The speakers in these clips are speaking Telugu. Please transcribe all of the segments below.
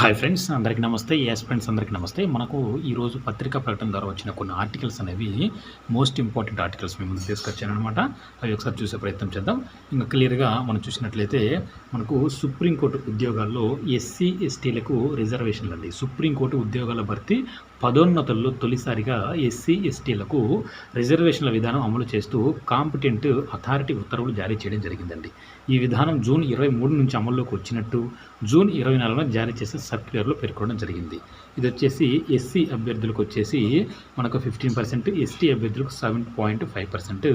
హాయ్ ఫ్రెండ్స్ అందరికీ నమస్తే. ఎస్ ఫ్రెండ్స్ అందరికీ నమస్తే. మనకు ఈరోజు పత్రికా ప్రకటన ద్వారా వచ్చిన కొన్ని ఆర్టికల్స్ అనేవి మోస్ట్ ఇంపార్టెంట్ ఆర్టికల్స్ మేము ముందుకు అనమాట అవి ఒకసారి చూసే ప్రయత్నం చేద్దాం. ఇంకా క్లియర్గా మనం చూసినట్లయితే మనకు సుప్రీంకోర్టు ఉద్యోగాల్లో ఎస్సీ ఎస్టీలకు రిజర్వేషన్లు అండి. సుప్రీంకోర్టు ఉద్యోగాల భర్తీ పదోన్నతుల్లో తొలిసారిగా ఎస్సీ ఎస్టీలకు రిజర్వేషన్ల విధానం అమలు చేస్తూ కాంపిటెంట్ అథారిటీ ఉత్తర్వులు జారీ చేయడం జరిగిందండి. ఈ విధానం జూన్ ఇరవై మూడు నుంచి అమల్లోకి వచ్చినట్టు జూన్ ఇరవై నాలుగున జారీ చేసే సర్క్యులర్లో పేర్కొనడం జరిగింది. ఇది వచ్చేసి ఎస్సీ అభ్యర్థులకు వచ్చేసి మనకు ఫిఫ్టీన్ పర్సెంట్ ఎస్టీ అభ్యర్థులకు seven point five percent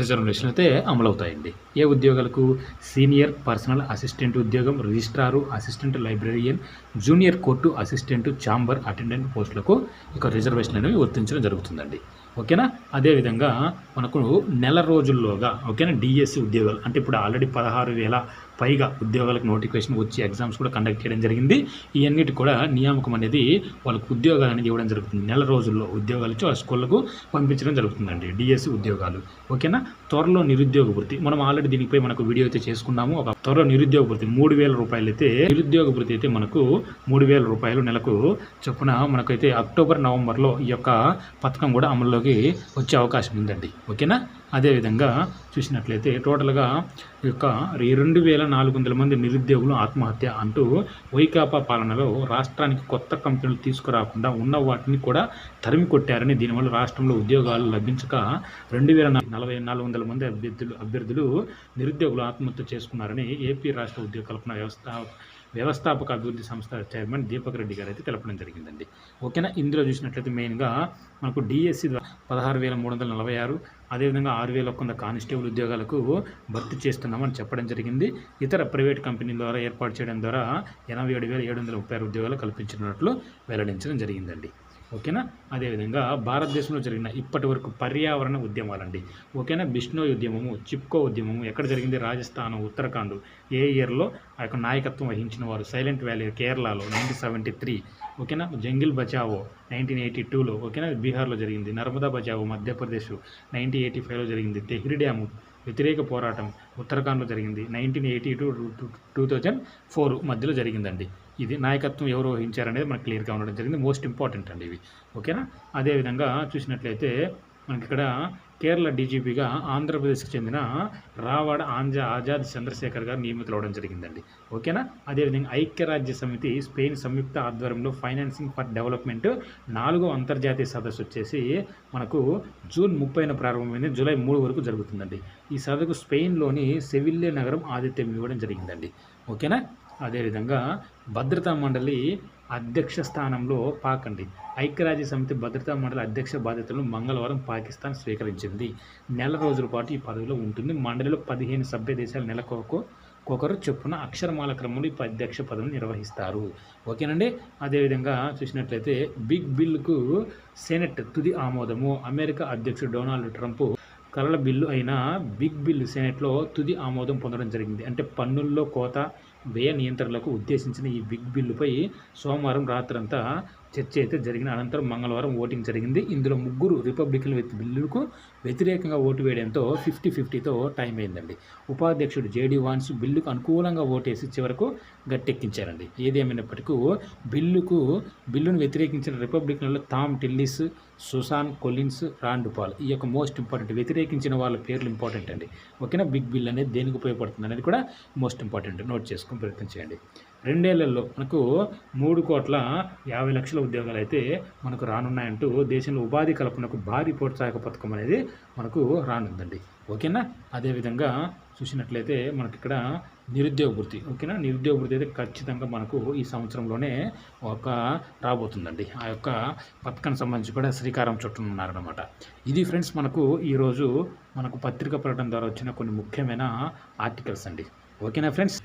reservation అయితే అమలవుతాయండి. ఏ ఉద్యోగాలకు? సీనియర్ పర్సనల్ అసిస్టెంట్ ఉద్యోగం registrar assistant librarian junior court assistant chamber attendant పోస్టులకు ఇక రిజర్వేషన్ అనేవి వర్తించడం జరుగుతుందండి. ఓకేనా? అదేవిధంగా మనకు నెల రోజుల్లోగా ఓకేనా? డిఎస్సి ఉద్యోగాలు అంటే ఇప్పుడు ఆల్రెడీ పదహారు వేల పైగా ఉద్యోగాలకు నోటిఫికేషన్ వచ్చి ఎగ్జామ్స్ కూడా కండక్ట్ చేయడం జరిగింది. ఇవన్నిటి కూడా నియామకం అనేది వాళ్ళకు ఉద్యోగాలు అనేది ఇవ్వడం జరుగుతుంది. నెల రోజుల్లో ఉద్యోగాలు ఇచ్చి వాళ్ళ స్కూళ్ళకు పంపించడం జరుగుతుందండి డిఎస్సి ఉద్యోగాలు. ఓకేనా? త్వరలో నిరుద్యోగ వృత్తి. మనం ఆల్రెడీ దీనిపై మనకు వీడియో అయితే చేసుకున్నాము. ఒక త్వరలో నిరుద్యోగ వృత్తి మూడు వేల రూపాయలు అయితే నిరుద్యోగ వృత్తి అయితే మనకు మూడు వేల రూపాయలు నెలకు చొప్పున మనకైతే అక్టోబర్ నవంబర్లో ఈ యొక్క పథకం కూడా అమల్లోకి వచ్చే అవకాశం ఉందండి. ఓకేనా? అదేవిధంగా చూసినట్లయితే టోటల్గా ఈ యొక్క ఈ రెండు వేల నాలుగు వందల మంది నిరుద్యోగులు ఆత్మహత్య అంటూ వైకాపా పాలనలో రాష్ట్రానికి కొత్త కంపెనీలు తీసుకురాకుండా ఉన్న వాటిని కూడా తరిమి కొట్టారని దీనివల్ల రాష్ట్రంలో ఉద్యోగాలు లభించక రెండు వేల నలభై నాలుగు వందల మంది అభ్యర్థులు అభ్యర్థులు నిరుద్యోగులు ఆత్మహత్య చేసుకున్నారని ఏపీ రాష్ట్ర ఉద్యోగ కల్పన వ్యవస్థ వ్యవస్థాపక అభివృద్ధి సంస్థ చైర్మన్ దీపక్ రెడ్డి గారు అయితే తెలపడం జరిగిందండి. ఓకేనా? ఇందులో చూసినట్లయితే మెయిన్గా మనకు డిఎస్సి పదహారు వేల మూడు వందల నలభై ఆరు అదేవిధంగా ఆరు వేల కొంత కానిస్టేబుల్ ఉద్యోగాలకు భర్తీ చేస్తున్నామని చెప్పడం జరిగింది. ఇతర ప్రైవేట్ కంపెనీల ద్వారా ఏర్పాటు చేయడం ద్వారా ఎనభై ఏడు వేల ఏడు వందల ముప్పై ఆరు ఉద్యోగాలు కల్పించినట్లు వెల్లడించడం జరిగిందండి. ఓకేనా? అదేవిధంగా భారతదేశంలో జరిగిన ఇప్పటి వరకు పర్యావరణ ఉద్యమాలండి. ఓకేనా? బిష్ణోయ్ ఉద్యమము చిప్కో ఉద్యమము ఎక్కడ జరిగింది? రాజస్థాన్ ఉత్తరాఖండ్. ఏ ఇయర్లో? ఆ యొక్క నాయకత్వం వహించిన వారు సైలెంట్ వ్యాలీ కేరళలో నైన్టీన్ సెవెంటీ త్రీ. ఓకేనా? జంగిల్ బచావో నైన్టీన్ ఎయిటీ టూలో. ఓకేనా? బీహార్లో జరిగింది. నర్మదా బచావో మధ్యప్రదేశ్ నైన్టీన్ ఎయిటీ ఫైవ్లో జరిగింది. తెహ్రీ డ్యాము వ్యతిరేక పోరాటం ఉత్తరాఖండ్లో జరిగింది. Nineteen eighty two two thousand four మధ్యలో జరిగిందండి. ఇది నాయకత్వం ఎవరు వహించారనేది మనకు క్లియర్గా ఉండడం జరిగింది. మోస్ట్ ఇంపార్టెంట్ అండి ఇవి. ఓకేనా? అదేవిధంగా చూసినట్లయితే మనకి ఇక్కడ కేరళ డీజీపీగా ఆంధ్రప్రదేశ్కి చెందిన రావాడ ఆంజా ఆజాద్ చంద్రశేఖర్ గారు నియమితులు అవడం జరిగిందండి. ఓకేనా? అదేవిధంగా ఐక్యరాజ్య సమితి స్పెయిన్ సంయుక్త ఆధ్వర్యంలో ఫైనాన్సింగ్ ఫర్ డెవలప్మెంట్ నాలుగో అంతర్జాతీయ సదస్సు వచ్చేసి మనకు జూన్ ముప్పైన ప్రారంభమైంది. జూలై మూడు వరకు జరుగుతుందండి. ఈ సదస్సుకు స్పెయిన్లోని సెవిల్లే నగరం ఆతిథ్యం ఇవ్వడం జరిగిందండి. ఓకేనా? అదేవిధంగా భద్రతా మండలి అధ్యక్ష స్థానంలో పాక్ అండి ఐక్యరాజ్య సమితి భద్రతా మండలి అధ్యక్ష బాధ్యతలను మంగళవారం పాకిస్తాన్ స్వీకరించింది. నెల రోజుల పాటు ఈ పదవిలో ఉంటుంది. మండలిలో పదిహేను సభ్య దేశాలు నెలకొక ఒకరు చొప్పున అక్షరమాల క్రమంలో ఈ అధ్యక్ష పదవిని నిర్వహిస్తారు. ఓకేనండి? అదేవిధంగా చూసినట్లయితే బిగ్ బిల్కు సెనెట్ తుది ఆమోదము. అమెరికా అధ్యక్షుడు డొనాల్డ్ ట్రంప్ కలల బిల్లు అయిన బిగ్ బిల్ సెనెట్లో తుది ఆమోదం పొందడం జరిగింది. అంటే పన్నుల్లో కోత వ్యయ నియంత్రణలకు ఉద్దేశించిన ఈ బిగ్ బిల్లుపై సోమవారం రాత్రంతా చర్చ అయితే జరిగిన అనంతరం మంగళవారం ఓటింగ్ జరిగింది. ఇందులో ముగ్గురు రిపబ్లికన్ బిల్లుకు వ్యతిరేకంగా ఓటు వేయడంతో ఫిఫ్టీ ఫిఫ్టీతో టైం అయిందండి. ఉపాధ్యక్షుడు జేడీ వాన్స్ బిల్లుకు అనుకూలంగా ఓటేసి చివరకు గట్టెక్కించారండి. ఏదేమైనప్పటికీ బిల్లుకు బిల్లును వ్యతిరేకించిన రిపబ్లికన్లో థామ్ టిల్లిస్ సుసాన్ కొలిన్స్ రాండుపాల్ ఈ యొక్క మోస్ట్ ఇంపార్టెంట్ వ్యతిరేకించిన వాళ్ళ పేర్లు ఇంపార్టెంట్ అండి. ఓకేనా? బిగ్ బిల్ అనేది దేనికి ఉపయోగపడుతుంది అనేది కూడా మోస్ట్ ఇంపార్టెంట్. నోట్ చేసుకుని ప్రయత్నం చేయండి. రెండేళ్ళలో మనకు మూడు కోట్ల యాభై లక్షల ఉద్యోగాలు అయితే మనకు రానున్నాయంటూ దేశంలో ఉపాధి కల్పనకు భారీ ప్రోత్సాహక పథకం అనేది మనకు రానుందండి. ఓకేనా? అదేవిధంగా చూసినట్లయితే మనకి ఇక్కడ నిరుద్యోగ వృత్తి ఓకేనా? నిరుద్యోగ వృత్తి అయితే ఖచ్చితంగా మనకు ఈ సంవత్సరంలోనే ఒక రాబోతుందండి. ఆ యొక్క పథకానికి సంబంధించి కూడా శ్రీకారం చుట్టనున్నారనమాట ఇది ఫ్రెండ్స్ మనకు ఈరోజు మనకు పత్రిక ప్రకటన ద్వారా వచ్చిన కొన్ని ముఖ్యమైన ఆర్టికల్స్ అండి. ఓకేనా ఫ్రెండ్స్?